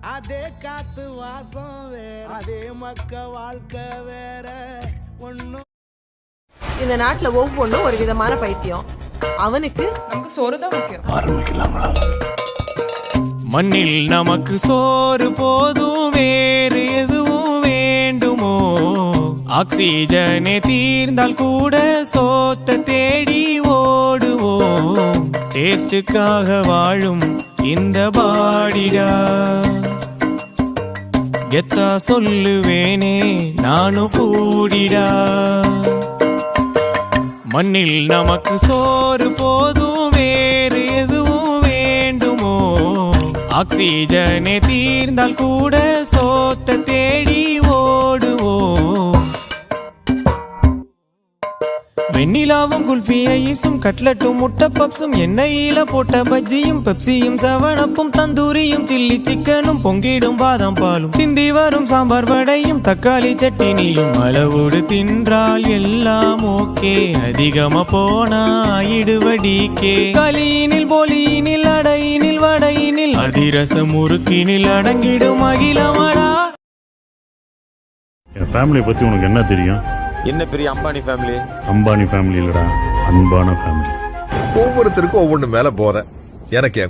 அதே காத்து வாசம் வேற அதே மக்க வாழ்க்கை வேற. ஒன்னும் இந்த நாட்டுல ஒவ்வொன்றும் ஒரு விதமான பைத்தியம். அவனுக்கு நமக்கு சோறு தான் முக்கியம். மண்ணில் நமக்கு சோறு போதும் வேறு எதுவும் வேண்டுமோ? ஆக்சிஜனே தீர்ந்தால் கூட சோத்த தேடி ஓடுவோம். டேஸ்டுக்காக வாழும் இந்த பாடிடா. கெத்தா சொல்லுவேனே நானும் கூடிடா மண்ணில் நமக்கு சோறு போதும் வேறு எதுவும் வேண்டுமோ? ஆக்சிஜனே தீர்ந்தால் கூட சோத்த வெண்ணிலாவும் குல்ஃபி ஐஸும் கட்லட்டும் முட்டை பப்ஸும் எண்ணெயில போட்ட பஜ்ஜியும் பெப்சியும் செவனப்பும் தந்தூரியும் சில்லி சிக்கனும் பொங்கிடும் பாதாம் பாலும் சிந்தி வரும் சாம்பார் வடையும் தக்காளி சட்டினியும். அளவோடு தின்றால் எல்லாம் ஓகே அதிகமா போனா இடுவடிக்கே. களியினில் போலியினில் அடையினில் வடையினில் அதிரசம் முறுக்கினில் அடங்கிடும் அகிலமடா என் ஃபேமிலியை பற்றி உனக்கு என்ன தெரியும்? என்ன பெரிய அம்பானி ஃபேமிலி அம்பானி ஃபேமிலி இல்லடா அன்பான ஃபேமிலி ஒவ்வொருத்தருக்கும் ஒவ்வொன்று மேல போற. எனக்கு என்